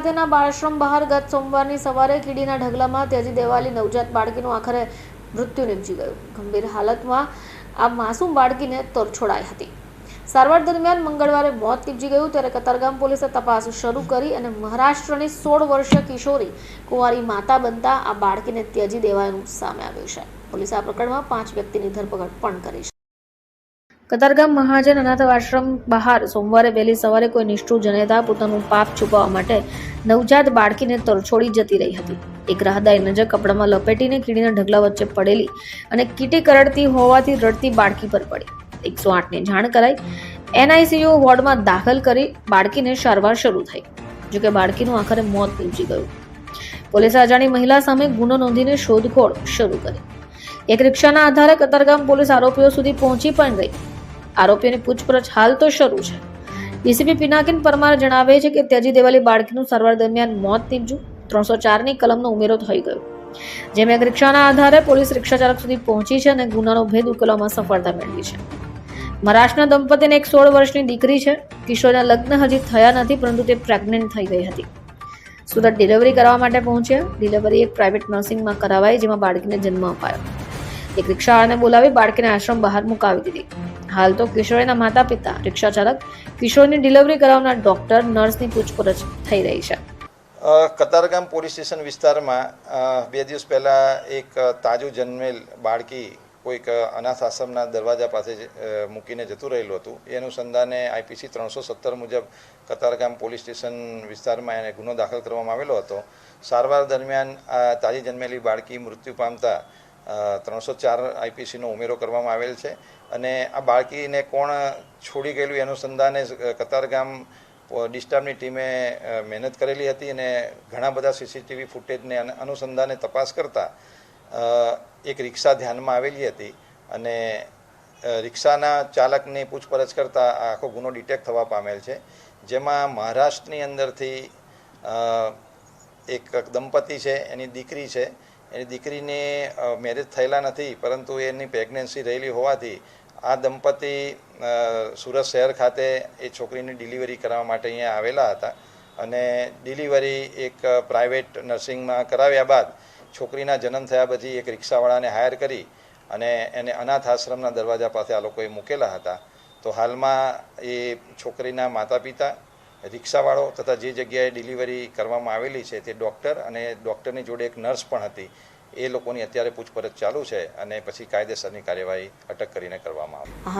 ખાતેના બાળાશ્રમ બહાર ગત સોમવારની સવારે કીડીના ઢગલામાં ત્યજી દેવાલી નવજાત બાળકીનું આખરે મૃત્યુ નીપજી ગયું. ગંભીર હાલતમાં આ માસૂમ બાળકીને તરછોડાઈ હતી. સારવાર દરમિયાન મંગળવારે મોત નીપજી ગયું ત્યારે કતારગામ પોલીસે તપાસ શરૂ કરી અને મહારાષ્ટ્રની સોળ વર્ષીય કિશોરી કુંવારી માતા બનતા આ બાળકીને ત્યજી દેવાનું સામે આવ્યું છે. પોલીસે આ પ્રકરણમાં પાંચ વ્યક્તિની ધરપકડ પણ કરી છે. કતારગામ મહાજન અનાથ આશ્રમ બહાર સોમવારે વહેલી સવારે કોઈ નિષ્ઠુર જનેતા પોતાનું પાપ છુપાવવા માટે નવજાત બાળકીને તરછોડી જતી રહી હતી. એક રાહદારી નજર કપડામાં લપેટીને કીડીના ઢગલા વચ્ચે પડેલી અને કીટી કરડતી હોવાથી રડતી બાળકી પર પડી. એકસો આઠને જાણ કરાઈ એનઆઈસીયુ વોર્ડમાં દાખલ કરી બાળકીને સારવાર શરૂ થઈ, જોકે બાળકીનું આખરે મોત નીપજી ગયું. પોલીસે અજાણી મહિલા સામે ગુનો નોંધીને શોધખોળ શરૂ કરી. એક રિક્ષાના આધારે કતારગામ પોલીસ આરોપીઓ સુધી પહોંચી પણ ગઈ. આરોપીઓની પૂછપરછ હાલ તો શરૂ છે. ડીસીપી પિનાકિન પરમાર જણાવે છે કે ત્યજી દેવાલી બાળકીનું સારવાર દરમિયાન મોત નીપજ્યું. ત્રણસો ચારની કલમનો ઉમેરો થઈ ગયો. જેમાં રિક્ષાના આધારે પોલીસ રિક્ષા ચાલક સુધી પહોંચી છે અને ગુનાનો ભેદ ઉકેલવામાં સફળતા મેળવી છે. મહારાષ્ટ્રના દંપતીને એક સોળ વર્ષની દીકરી છે. કિશોરના લગ્ન હજી થયા નથી, પરંતુ તે પ્રેગ્નન્ટ થઈ ગઈ હતી. સુરત ડિલિવરી કરવા માટે પહોંચ્યા. ડિલિવરી એક પ્રાઇવેટ નર્સિંગમાં કરાવાઈ, જેમાં બાળકીને જન્મ અપાયો. એક રિક્ષાવાળાને બોલાવી બાળકીને આશ્રમ બહાર મુકાવી દીધી. હાલ તો કિશોરીના માતા પિતા રિક્ષા ચાલક કિશોરની ડિલિવરી કરાવનાર ડોક્ટર, નર્સની પૂછપરછ થઈ રહી છે. કતારગામ પોલીસ સ્ટેશન વિસ્તારમાં બે દિવસ પહેલાં એક તાજું જન્મેલ બાળકી કોઈક અનાથ આશ્રમના દરવાજા પાસે મૂકીને જતું રહેલું હતું. એ અનુસંધાને આઈપીસી ત્રણસો સત્તર મુજબ કતારગામ પોલીસ સ્ટેશન વિસ્તારમાં એને ગુનો દાખલ કરવામાં આવેલો હતો. સારવાર દરમિયાન, આ તાજી જન્મેલી બાળકી મૃત્યુ પામતા ત્રણસો ચાર આઈપીસીનો ઉમેરો કરવામાં આવેલ છે અને આ બાળકીને કોણ છોડી ગયેલું અનુસંધાને કતારગામ ડિસ્ટાર્બની ટીમે મહેનત કરેલી હતી અને ઘણા બધા સીસીટીવી ફૂટેજને અનુસંધાને તપાસ કરતાં એક રિક્ષા ધ્યાનમાં આવેલી હતી અને રિક્ષાના ચાલકની પૂછપરછ કરતાં આખો ગુનો ડિટેક્ટ થવા પામેલ છે. જેમાં મહારાષ્ટ્રની અંદરથી એક દંપતી છે, એની દીકરી છે એની દીકરીને મેરેજ થયેલા નથી, પરંતુ એની પ્રેગ્નન્સી રહેલી હોવાથી આ દંપતી સુરત શહેર ખાતે એ છોકરીની ડિલિવરી કરવા માટે અહીંયા આવેલા હતા. અને ડિલિવરી એક પ્રાઇવેટ નર્સિંગમાં કરાવ્યા બાદ છોકરીના જન્મ થયા પછી એક રિક્ષાવાળાને હાયર કરી અને એને અનાથ આશ્રમના દરવાજા પાસે આ લોકોએ મૂકેલા હતા. તો હાલમાં એ છોકરીના માતા પિતા રિક્ષાવાળો તથા જે જગ્યાએ ડિલિવરી કરવામાં આવેલી છે તે ડૉક્ટર અને ડૉક્ટરની જોડે એક નર્સ પણ હતી. એ લોકોની અત્યારે પૂછપરછ ચાલુ છે અને પછી કાયદેસરની કાર્યવાહી અટક કરીને કરવામાં આવશે.